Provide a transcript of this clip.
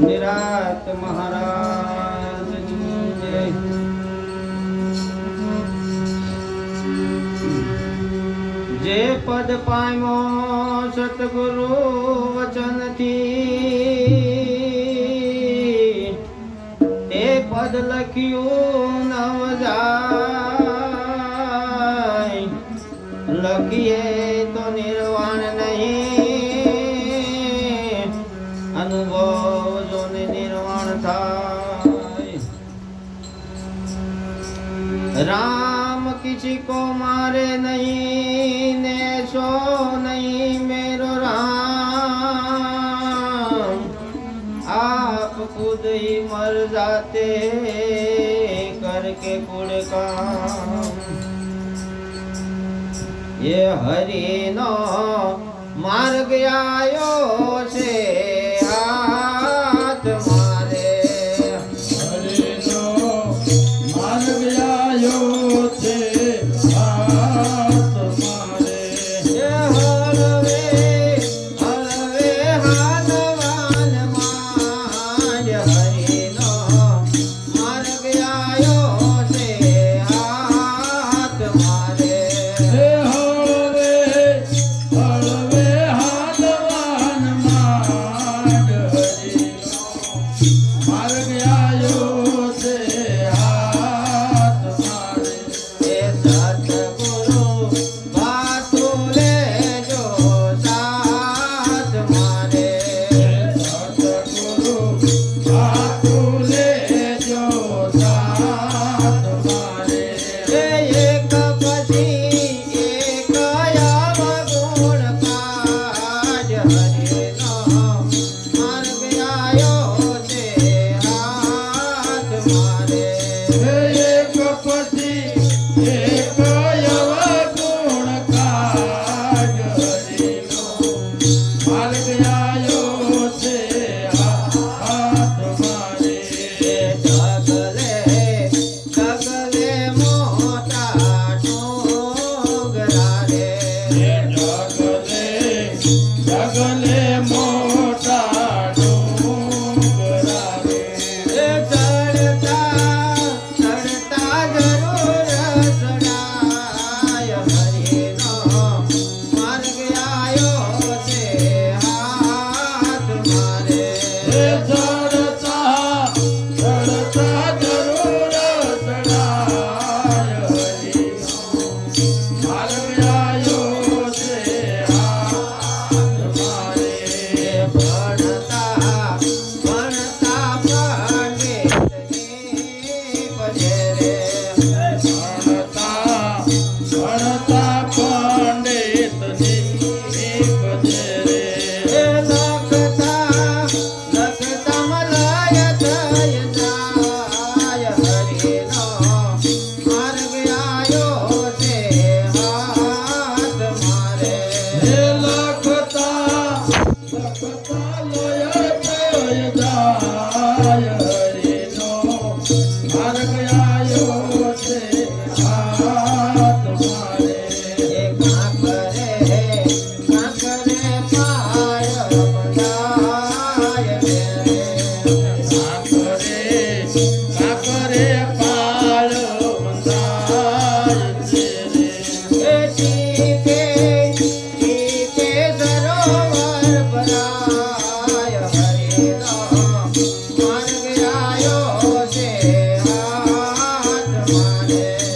નિરાત મહારાજ જય. જે પદ પામો સતગુરુ વચનથી તે પદ લખ્યું किसी को मारे नहीं ने सो नहीं मेरो राम आप खुद ही मर जाते करके कुड़ काम ये हरि नो मार्ग आयो से